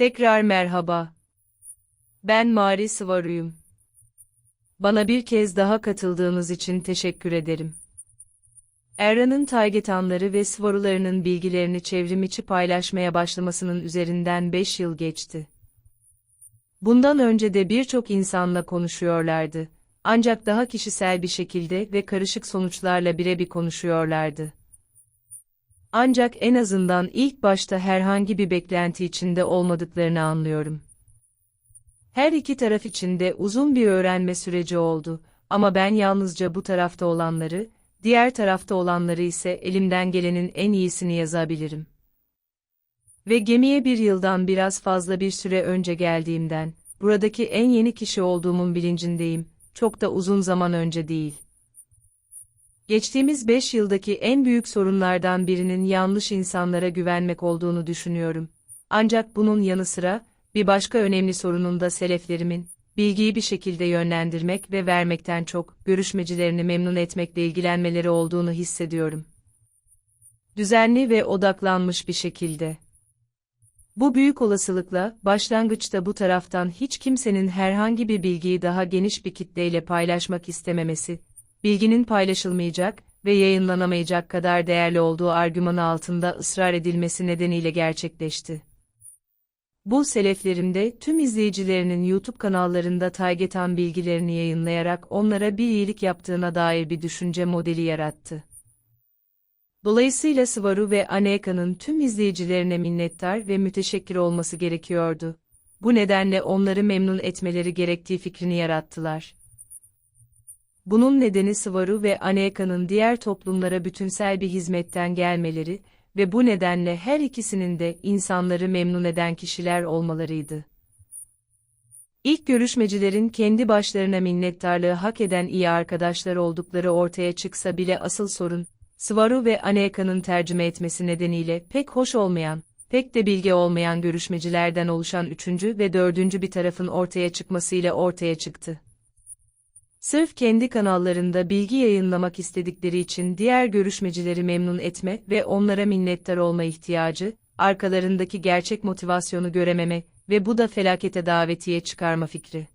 Tekrar merhaba. Ben Mari Sıvaru'yum. Bana bir kez daha katıldığınız için teşekkür ederim. Erran'ın Taygetanları ve Svarularının bilgilerini çevrim içi paylaşmaya başlamasının üzerinden 5 yıl geçti. Bundan önce de birçok insanla konuşuyorlardı. Ancak daha kişisel bir şekilde ve karışık sonuçlarla birebir konuşuyorlardı. Ancak en azından ilk başta herhangi bir beklenti içinde olmadıklarını anlıyorum. Her iki taraf için de uzun bir öğrenme süreci oldu ama ben yalnızca bu tarafta olanları, diğer tarafta olanları ise elimden gelenin en iyisini yazabilirim. Ve gemiye bir yıldan biraz fazla bir süre önce geldiğimden, buradaki en yeni kişi olduğumun bilincindeyim, çok da uzun zaman önce değil. Geçtiğimiz 5 yıldaki en büyük sorunlardan birinin yanlış insanlara güvenmek olduğunu düşünüyorum. Ancak bunun yanı sıra, bir başka önemli sorunun da seleflerimin, bilgiyi bir şekilde yönlendirmek ve vermekten çok, görüşmecilerini memnun etmekle ilgilenmeleri olduğunu hissediyorum. Düzenli ve odaklanmış bir şekilde. Bu büyük olasılıkla, başlangıçta bu taraftan hiç kimsenin herhangi bir bilgiyi daha geniş bir kitleyle paylaşmak istememesi, bilginin paylaşılmayacak ve yayınlanamayacak kadar değerli olduğu argümanı altında ısrar edilmesi nedeniyle gerçekleşti. Bu seleflerimde tüm izleyicilerinin YouTube kanallarında Taygetan bilgilerini yayınlayarak onlara bir iyilik yaptığına dair bir düşünce modeli yarattı. Dolayısıyla Sıvaru ve Aneka'nın tüm izleyicilerine minnettar ve müteşekkir olması gerekiyordu. Bu nedenle onları memnun etmeleri gerektiği fikrini yarattılar. Bunun nedeni Sıvaru ve Aneka'nın diğer toplumlara bütünsel bir hizmetten gelmeleri ve bu nedenle her ikisinin de insanları memnun eden kişiler olmalarıydı. İlk görüşmecilerin kendi başlarına minnettarlığı hak eden iyi arkadaşlar oldukları ortaya çıksa bile asıl sorun, Svaru ve Aneka'nın tercüme etmesi nedeniyle pek hoş olmayan, pek de bilge olmayan görüşmecilerden oluşan üçüncü ve dördüncü bir tarafın ortaya çıkmasıyla ortaya çıktı. Sırf kendi kanallarında bilgi yayınlamak istedikleri için diğer görüşmecileri memnun etme ve onlara minnettar olma ihtiyacı, arkalarındaki gerçek motivasyonu görememe ve bu da felakete davetiye çıkarma fikri.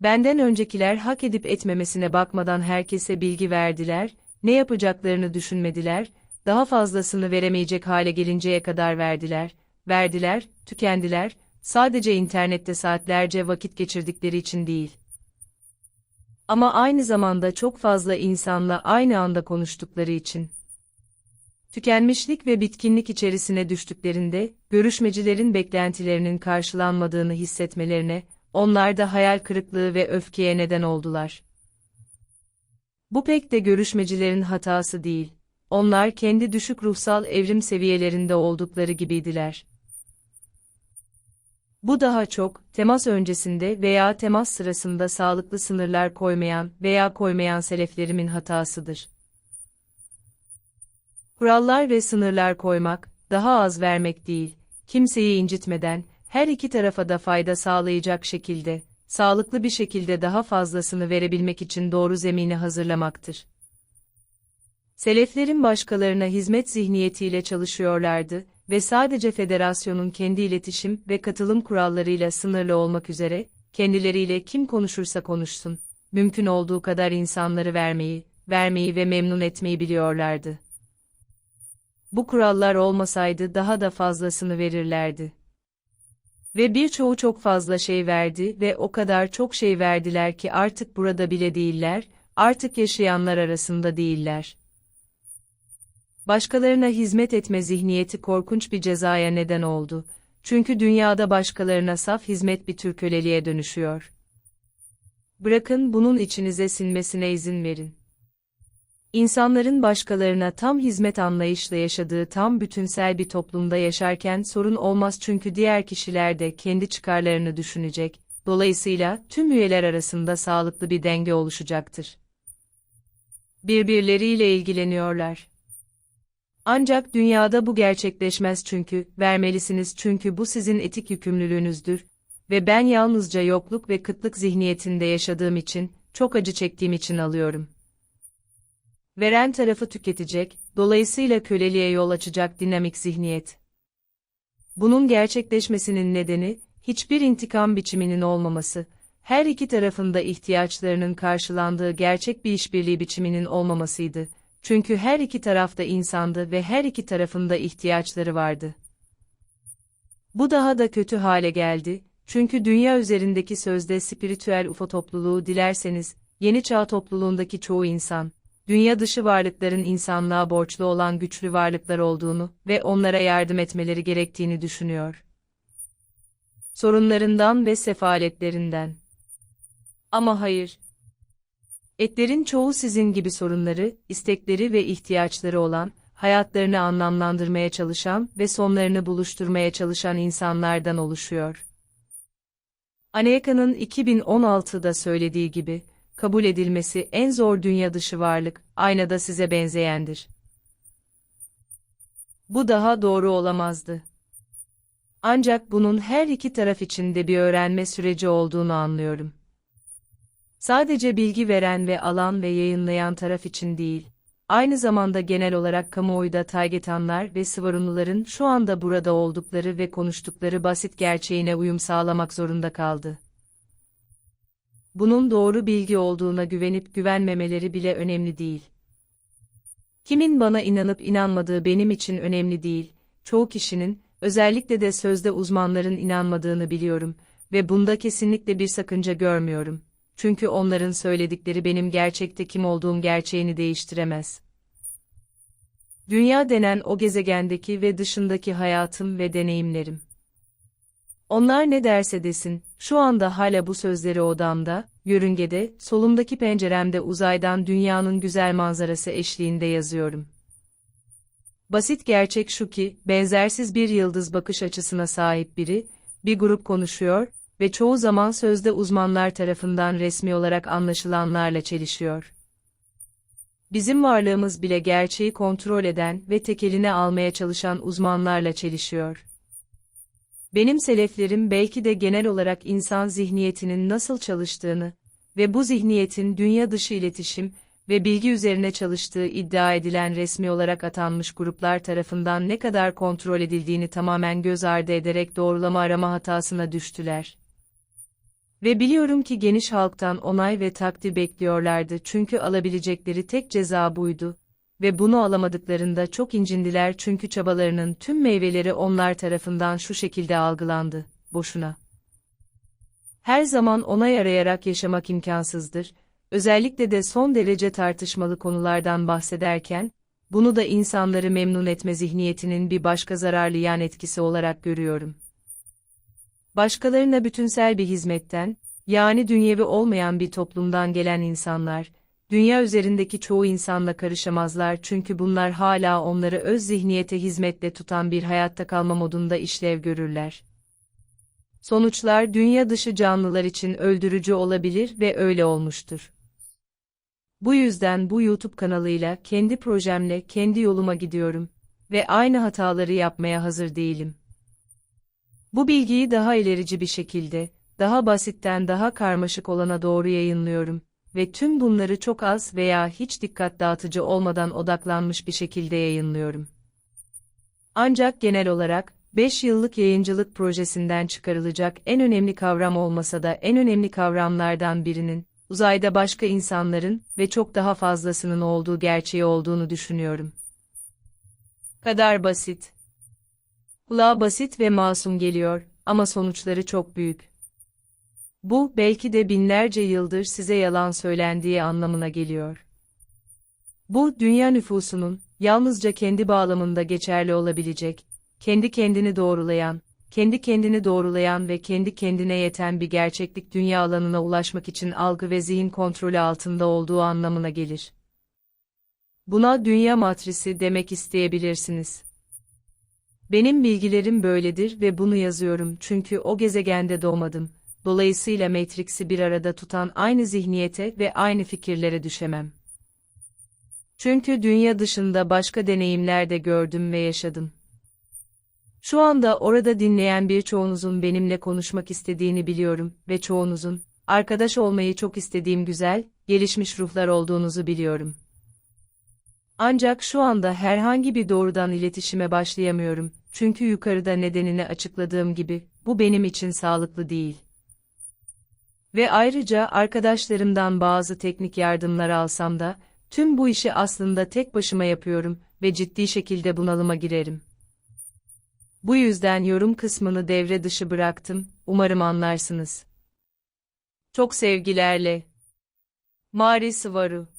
Benden öncekiler hak edip etmemesine bakmadan herkese bilgi verdiler, ne yapacaklarını düşünmediler, daha fazlasını veremeyecek hale gelinceye kadar verdiler, verdiler, tükendiler, sadece internette saatlerce vakit geçirdikleri için değil. Ama aynı zamanda çok fazla insanla aynı anda konuştukları için. Tükenmişlik ve bitkinlik içerisine düştüklerinde, görüşmecilerin beklentilerinin karşılanmadığını hissetmelerine, onlar da hayal kırıklığı ve öfkeye neden oldular. Bu pek de görüşmecilerin hatası değil. Onlar kendi düşük ruhsal evrim seviyelerinde oldukları gibiydiler. Bu daha çok, temas öncesinde veya temas sırasında sağlıklı sınırlar koymayan veya koymayan seleflerimin hatasıdır. Kurallar ve sınırlar koymak, daha az vermek değil, kimseyi incitmeden, her iki tarafa da fayda sağlayacak şekilde, sağlıklı bir şekilde daha fazlasını verebilmek için doğru zemini hazırlamaktır. Seleflerin başkalarına hizmet zihniyetiyle çalışıyorlardı ve sadece federasyonun kendi iletişim ve katılım kurallarıyla sınırlı olmak üzere, kendileriyle kim konuşursa konuşsun, mümkün olduğu kadar insanları vermeyi, vermeyi ve memnun etmeyi biliyorlardı. Bu kurallar olmasaydı daha da fazlasını verirlerdi. Ve birçoğu çok fazla şey verdi ve o kadar çok şey verdiler ki artık burada bile değiller, artık yaşayanlar arasında değiller. Başkalarına hizmet etme zihniyeti korkunç bir cezaya neden oldu. Çünkü dünyada başkalarına saf hizmet bir tür köleliğe dönüşüyor. Bırakın bunun içinize sinmesine izin verin. İnsanların başkalarına tam hizmet anlayışla yaşadığı tam bütünsel bir toplumda yaşarken sorun olmaz çünkü diğer kişiler de kendi çıkarlarını düşünecek, dolayısıyla tüm üyeler arasında sağlıklı bir denge oluşacaktır. Birbirleriyle ilgileniyorlar. Ancak dünyada bu gerçekleşmez çünkü, vermelisiniz çünkü bu sizin etik yükümlülüğünüzdür ve ben yalnızca yokluk ve kıtlık zihniyetinde yaşadığım için, çok acı çektiğim için alıyorum. Veren tarafı tüketecek, dolayısıyla köleliğe yol açacak dinamik zihniyet. Bunun gerçekleşmesinin nedeni, hiçbir intikam biçiminin olmaması, her iki tarafında ihtiyaçlarının karşılandığı gerçek bir işbirliği biçiminin olmamasıydı. Çünkü her iki tarafta insandı ve her iki tarafında ihtiyaçları vardı. Bu daha da kötü hale geldi, çünkü dünya üzerindeki sözde spiritüel UFO topluluğu dilerseniz, yeni çağ topluluğundaki çoğu insan, dünya dışı varlıkların insanlığa borçlu olan güçlü varlıklar olduğunu ve onlara yardım etmeleri gerektiğini düşünüyor. Sorunlarından ve sefaletlerinden. Ama hayır. Etlerin çoğu sizin gibi sorunları, istekleri ve ihtiyaçları olan, hayatlarını anlamlandırmaya çalışan ve sonlarını buluşturmaya çalışan insanlardan oluşuyor. Aneka'nın 2016'da söylediği gibi, kabul edilmesi en zor dünya dışı varlık, aynada size benzeyendir. Bu daha doğru olamazdı. Ancak bunun her iki taraf için de bir öğrenme süreci olduğunu anlıyorum. Sadece bilgi veren ve alan ve yayınlayan taraf için değil, aynı zamanda genel olarak kamuoyunda taygetanlar ve sıvarunluların şu anda burada oldukları ve konuştukları basit gerçeğine uyum sağlamak zorunda kaldı. Bunun doğru bilgi olduğuna güvenip güvenmemeleri bile önemli değil. Kimin bana inanıp inanmadığı benim için önemli değil, çoğu kişinin, özellikle de sözde uzmanların inanmadığını biliyorum ve bunda kesinlikle bir sakınca görmüyorum. Çünkü onların söyledikleri benim gerçekte kim olduğum gerçeğini değiştiremez. Dünya denen o gezegendeki ve dışındaki hayatım ve deneyimlerim. Onlar ne derse desin, şu anda hala bu sözleri odamda, yörüngede, solumdaki penceremde uzaydan dünyanın güzel manzarası eşliğinde yazıyorum. Basit gerçek şu ki, benzersiz bir yıldız bakış açısına sahip biri, bir grup konuşuyor ve çoğu zaman sözde uzmanlar tarafından resmi olarak anlaşılanlarla çelişiyor. Bizim varlığımız bile gerçeği kontrol eden ve tekeline almaya çalışan uzmanlarla çelişiyor. Benim seleflerim belki de genel olarak insan zihniyetinin nasıl çalıştığını ve bu zihniyetin dünya dışı iletişim ve bilgi üzerine çalıştığı iddia edilen resmi olarak atanmış gruplar tarafından ne kadar kontrol edildiğini tamamen göz ardı ederek doğrulama arama hatasına düştüler. Ve biliyorum ki geniş halktan onay ve takdir bekliyorlardı çünkü alabilecekleri tek ceza buydu. Ve bunu alamadıklarında çok incindiler çünkü çabalarının tüm meyveleri onlar tarafından şu şekilde algılandı, boşuna. Her zaman onay arayarak yaşamak imkansızdır, özellikle de son derece tartışmalı konulardan bahsederken, bunu da insanları memnun etme zihniyetinin bir başka zararlı yan etkisi olarak görüyorum. Başkalarına bütünsel bir hizmetten, yani dünyevi olmayan bir toplumdan gelen insanlar, dünya üzerindeki çoğu insanla karışamazlar çünkü bunlar hala onları öz zihniyete hizmetle tutan bir hayatta kalma modunda işlev görürler. Sonuçlar dünya dışı canlılar için öldürücü olabilir ve öyle olmuştur. Bu yüzden bu YouTube kanalıyla kendi projemle kendi yoluma gidiyorum ve aynı hataları yapmaya hazır değilim. Bu bilgiyi daha ilerici bir şekilde, daha basitten daha karmaşık olana doğru yayınlıyorum ve tüm bunları çok az veya hiç dikkat dağıtıcı olmadan odaklanmış bir şekilde yayınlıyorum. Ancak genel olarak, 5 yıllık yayıncılık projesinden çıkarılacak en önemli kavram olmasa da en önemli kavramlardan birinin, uzayda başka insanların ve çok daha fazlasının olduğu gerçeği olduğunu düşünüyorum. Kadar basit. Kulağa basit ve masum geliyor ama sonuçları çok büyük. Bu, belki de binlerce yıldır size yalan söylendiği anlamına geliyor. Bu, dünya nüfusunun, yalnızca kendi bağlamında geçerli olabilecek, kendi kendini doğrulayan, kendi kendini doğrulayan ve kendi kendine yeten bir gerçeklik dünya alanına ulaşmak için algı ve zihin kontrolü altında olduğu anlamına gelir. Buna dünya matrisi demek isteyebilirsiniz. Benim bilgilerim böyledir ve bunu yazıyorum çünkü o gezegende doğmadım dolayısıyla Matrix'i bir arada tutan aynı zihniyete ve aynı fikirlere düşemem. Çünkü dünya dışında başka deneyimler de gördüm ve yaşadım. Şu anda orada dinleyen birçoğunuzun benimle konuşmak istediğini biliyorum ve çoğunuzun, arkadaş olmayı çok istediğim güzel, gelişmiş ruhlar olduğunuzu biliyorum. Ancak şu anda herhangi bir doğrudan iletişime başlayamıyorum, Çünkü yukarıda nedenini açıkladığım gibi, bu benim için sağlıklı değil. Ve ayrıca arkadaşlarımdan bazı teknik yardımlar alsam da, tüm bu işi aslında tek başıma yapıyorum ve ciddi şekilde bunalıma girerim. Bu yüzden yorum kısmını devre dışı bıraktım, umarım anlarsınız. Çok sevgilerle. Mari Sıvaru